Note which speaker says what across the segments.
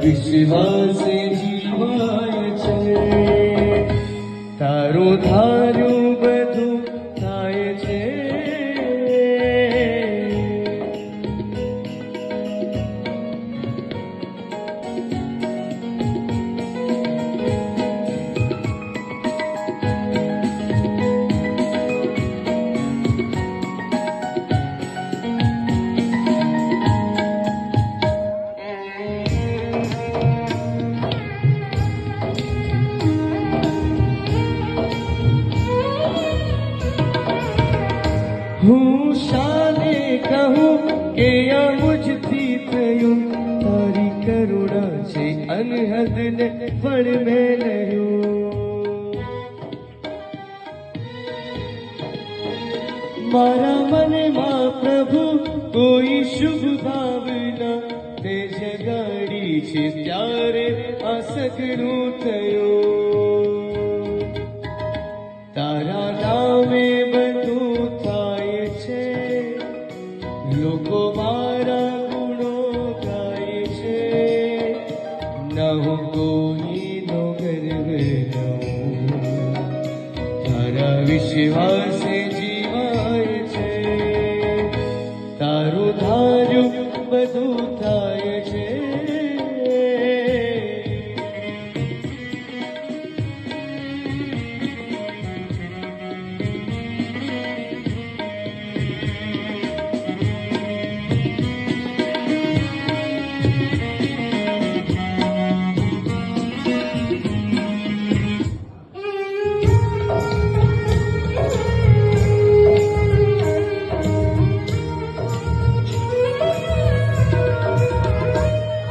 Speaker 1: વિશ્વાસે જીવાય છે તારું ધાર્યું हसन फण में मारा मन माँ प्रभु, कोई शुभ भावना। ते जगाड़ी छे प्यारे आ सगड़ो थयो तारा વિશ્વાસે જીવાય છે. તારું ધાર્યું બધું થાય છે.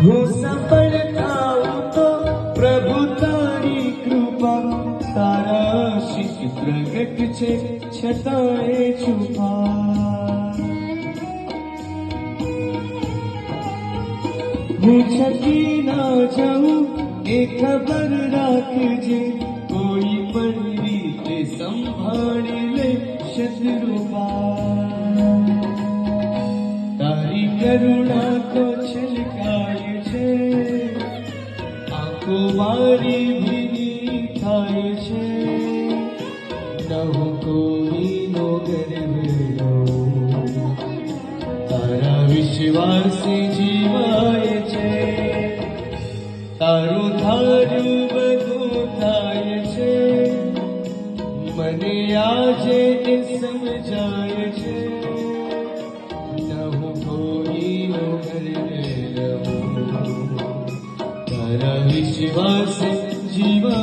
Speaker 1: હું સફળ થાઉં તો પ્રભુ તારી કૃપા તારા આશીષ પ્રગટ છે છતાંય છુપા હું છતી ના જાઉં એ ખબર રાખજે કોઈ પણ રીતે સંભાળી લે શત્રુપા તારી કરુણા તો આંખો મારી ભીની થાય છે. નવું કોઈનો ગર્વ તારા વિશ્વાસે જીવાય છે. તારું ધાર્યું બધું થાય છે. મને આજે સમજાય છે. विश्वास जीवा